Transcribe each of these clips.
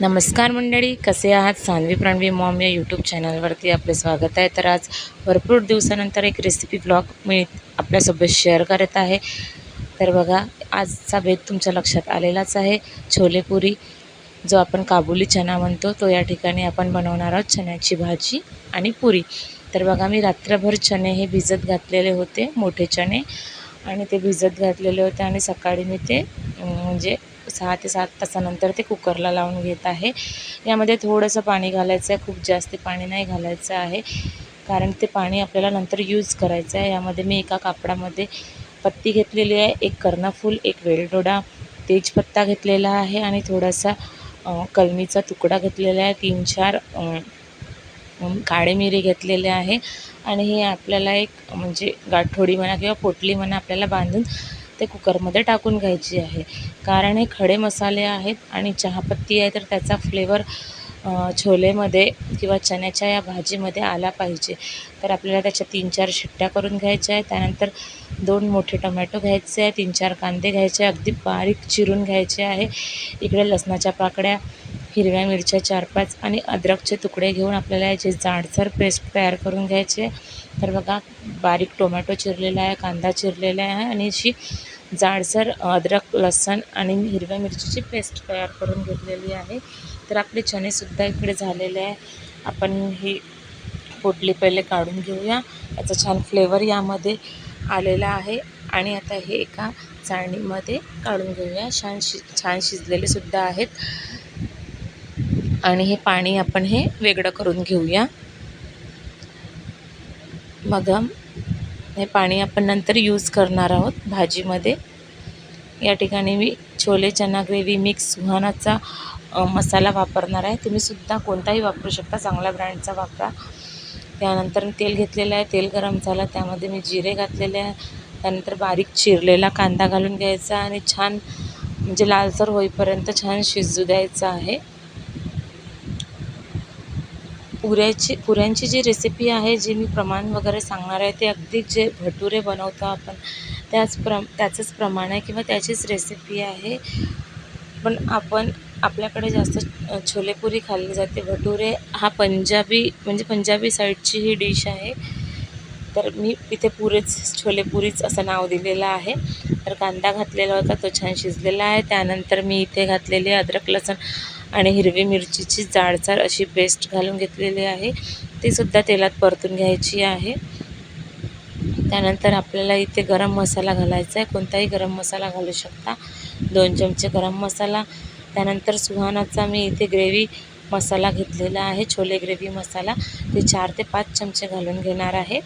नमस्कार मंडळी कसे आहात? सानवी प्रणवी मॉम या यूट्यूब चॅनलवरती आपले स्वागत आहे. तर आज भरपूर दिवसानंतर एक रेसिपी ब्लॉग मी आपल्यासोबत शेअर करत आहे. तर बघा आजचा भेद तुमच्या लक्षात आलेलाच आहे. छोलेपुरी जो आपण काबुली चना म्हणतो तो या ठिकाणी आपण बनवणार आहोत चण्याची भाजी आणि पुरी. तर बघा मी रात्रभर चणे हे भिजत घातलेले होते मोठे चणे. आणि ते भिजत घातलेले होते आणि सकाळी मी ते म्हणजे सहा ते सात तासानंतर ते कुकरला लावून घेत आहे. यामध्ये थोडंसं पाणी घालायचं आहे खूप जास्त पाणी नाही घालायचं आहे. कारण ते पाणी आपल्याला नंतर यूज करायचं आहे. यामध्ये मी एका कापडामध्ये पत्ती घेतलेली आहे एक कर्णफूल एक वेलडोडा तेजपत्ता घेतलेला आहे आणि थोडासा कलमीचा तुकडा घेतलेला आहे. तीन चार काळे मिरी घेतलेले आहे. आणि हे आपल्याला एक म्हणजे गाठोडी म्हणा किंवा पोटली म्हणा आपल्याला बांधून ते कुकरमध्ये टाकून घ्यायची आहे. कारण हे खडे मसाले आहेत आणि चहापत्ती आहे तर त्याचा फ्लेवर छोलेमध्ये किंवा चण्याच्या या भाजीमध्ये आला पाहिजे. तर आपल्याला त्याच्या तीन चार शिट्ट्या करून घ्यायच्या आहे त्यानंतर दोन मोठे टमॅटो घ्यायचे आहे तीन चार कांदे घ्यायचे अगदी बारीक चिरून घ्यायचे आहे. इकडे लसणाच्या पाकळ्या हिरव्या मिरच्या चार पाच आणि अद्रकचे तुकडे घेऊन आपल्याला याची जाडसर पेस्ट तयार करून घ्यायची. आहे तर बघा बारीक टोमॅटो चिरलेला आहे कांदा चिरलेला आहे आणि अशी जाडसर अद्रक लसण आणि हिरव्या मिरचीची पेस्ट तयार करून घेतलेली आहे. तर आपले चणेसुद्धा इकडे झालेले आहे. आपण ही पोटली पहिले काढून घेऊया. याचा छान फ्लेवर यामध्ये आलेला आहे. आणि आता हे एका चाळणीमध्ये काढून घेऊया. छान शि छान शिजलेलेसुद्धा आहेत. आणि हे पाणी आपण हे वेगळं करून घेऊया. मग हे पाणी आपण नंतर यूज करणार आहोत भाजीमध्ये. या ठिकाणी मी छोले चना ग्रेव्ही मिक्स सुहानाचा मसाला वापरणार आहे. तुम्ही सुद्धा कोणताही वापरू शकता चांगल्या ब्रँडचा वापरा. त्यानंतर तेल घेतलेलं आहे. तेल गरम झालं त्यामध्ये मी जिरे घातलेले आहे. त्यानंतर बारीक चिरलेला कांदा घालून घ्यायचा आणि छान म्हणजे लालसर होईपर्यंत छान शिजू द्यायचं आहे. पुऱ्याची पुऱ्यांची जी रेसिपी आहे जी मी प्रमाण वगैरे सांगणार आहे ते अगदी जे भटुरे बनवतो आपण त्याच प्र त्याचंच प्रमाण आहे किंवा त्याचीच रेसिपी आहे. पण आपण आपल्याकडे जास्त छोलेपुरी खाल्ली जाते. भटुरे हा पंजाबी म्हणजे पंजाबी साईडची ही डिश आहे. तर मी इथे पुरेच छोलेपुरीच असं नाव दिलेलं आहे. तर कांदा घातलेला होता तो छान शिजलेला आहे. त्यानंतर मी इथे घातलेली अद्रक लसण. आणि हिरवी मिरचीची जाडजाड अशी पेस्ट घालून घेतलेली आहे. ती सुद्धा तेलात परतून घ्यायची आहे. त्यानंतर आपल्याला इथे गरम मसाला घालायचा आहे. कोणताही गरम मसाला घालू शकता. दोन चमचे गरम मसाला. त्यानंतर सुहानाचा मी इथे ग्रेव्ही मसाला घेतलेला आहे. छोले ग्रेव्ही मसाला. ते चार ते पाच चमचे घालून घेणार आहे.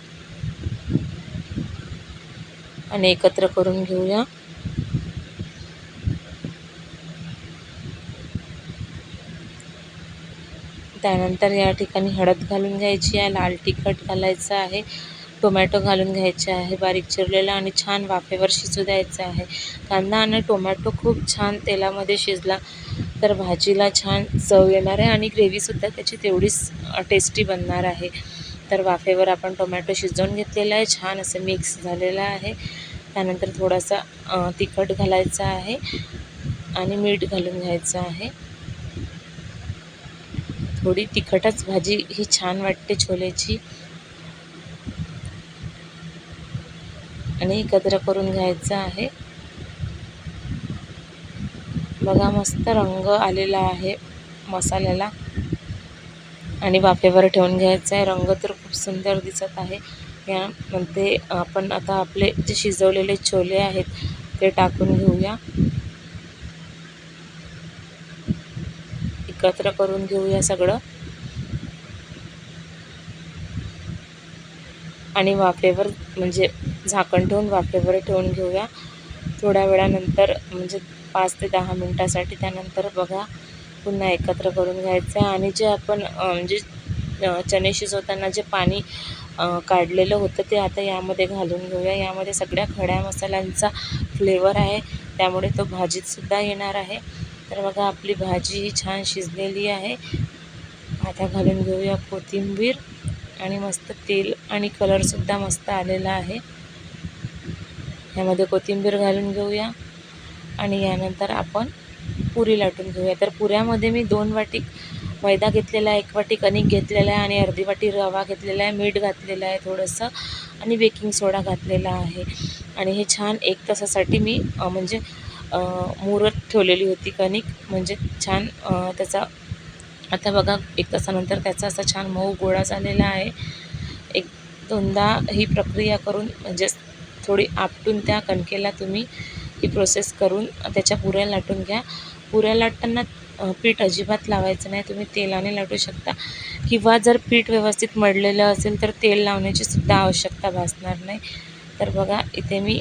आणि एकत्र करून घेऊया. त्यानंतर या ठिकाणी हळद घालून घ्यायची आहे लाल तिखट घालायचं आहे टोमॅटो घालून घ्यायचे आहे बारीक चिरलेला आणि छान वाफेवर शिजू द्यायचं आहे. कांदा आणि टोमॅटो खूप छान तेलामध्ये शिजला तर भाजीला छान चव येणार आहे आणि ग्रेव्हीसुद्धा त्याची तेवढीच टेस्टी बनणार आहे. तर वाफेवर आपण टोमॅटो शिजवून घेतलेला आहे छान असं मिक्स झालेलं आहे. त्यानंतर थोडासा तिखट घालायचा आहे आणि मीठ घालून घ्यायचं आहे. थोडी तिखटच भाजी ही छान वाटते छोल्याची आणि एकत्र करून घ्यायचं आहे. बघा मस्त रंग आलेला आहे मसाल्याला. आणि वाफेवर ठेवून घ्यायचं आहे. रंग तर खूप सुंदर दिसत आहे. यामध्ये आपण आता आपले जे शिजवलेले छोले आहेत ते टाकून घेऊया. एकत्र करून घेऊया सगळं. आणि वाफेवर म्हणजे झाकण ठेवून वाफेवर ठेवून घेऊया. थोड्या वेळानंतर म्हणजे पाच ते दहा मिनटासाठी त्यानंतर बघा पुन्हा एकत्र करून घ्यायचं आहे. आणि जे आपण म्हणजे अ, चणे शिजवताना जे पाणी काढलेलं होतं ते आता यामध्ये घालून घेऊया. यामध्ये सगळ्या खड्या मसाल्यांचा फ्लेवर आहे. त्यामुळे तो भाजीतसुद्धा येणार आहे. तर बघा आपली भाजी ही छान शिजलेली आहे. आता घालून घेऊया कोथिंबीर आणि मस्त तेल आणि कलरसुद्धा मस्त आलेला आहे. यामध्ये कोथिंबीर घालून घेऊया आणि यानंतर आपण पुरी लाटून घेऊया. तर पुऱ्यामध्ये मी दोन वाटी मैदा घेतलेला आहे एक वाटी कणिक घेतलेला आहे आणि अर्धी वाटी रवा घेतलेला आहे मीठ घातलेलं आहे थोडंसं आणि बेकिंग सोडा घातलेला आहे. आणि हे छान एक तासासाठी मी म्हणजे मुहूर्त ठेवलेली होती कणिक. म्हणजे छान त्याचा आता बघा एक तासानंतर त्याचा असा छान मऊ गोळा झालेला आहे. एक दोनदा ही प्रक्रिया करून म्हणजे थोडी आपटून त्या कणकेला तुम्ही ही प्रोसेस करून त्याच्या पुऱ्या लाटून घ्या. पुऱ्या लाटताना पीठ अजिबात लावायचं नाही. तुम्ही तेलाने लाटू शकता. किंवा जर पीठ व्यवस्थित मळलेलं असेल तर तेल लावण्याची सुद्धा आवश्यकता भासणार नाही. तर बघा इथे मी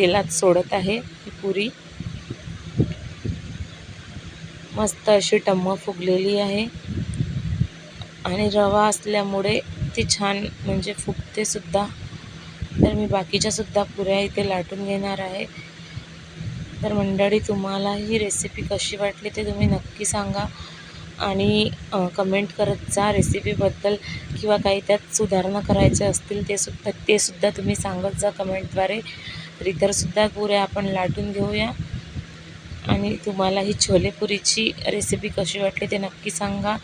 तेलात सोडत आहे ही पुरी. मस्त अशी टम्म फुगलेली आहे. आणि रवा असल्यामुळे ती छान म्हणजे फुगते सुद्धा. तर मी बाकीच्या सुद्धा पुऱ्या इथे लाटून घेणार आहे. तर मंडळी तुम्हाला ही रेसिपी कशी वाटली ते तुम्ही नक्की सांगा. आणि कमेंट करत जा रेसिपीबद्दल किंवा काही त्यात सुधारणा करायच्या असतील ते सुद्धा ते सुद्धा तुम्ही सांगत जा कमेंटद्वारे तर इतरसुद्धा पुऱ्या आपण लाटून घेऊया. आणि तुम्हाला ही छोलेपुरीची रेसिपी कशी वाटली ते नक्की सांगा.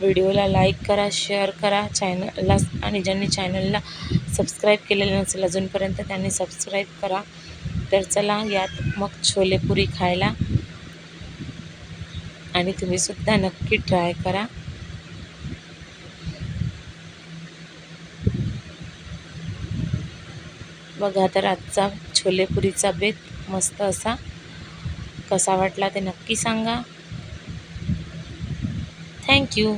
व्हिडिओला लाईक करा शेअर करा चॅनलला आणि ज्यांनी चॅनलला सबस्क्राईब केलेलं नसेल अजूनपर्यंत त्यांनी सबस्क्राईब करा. तर चला यात मग छोलेपुरी खायला. आणि तुम्हीसुद्धा नक्की ट्राय करा. बघा तर आजचा छोलेपुरीचा बेत मस्त असा. कसा वाटला ते नक्की सांगा. थँक्यू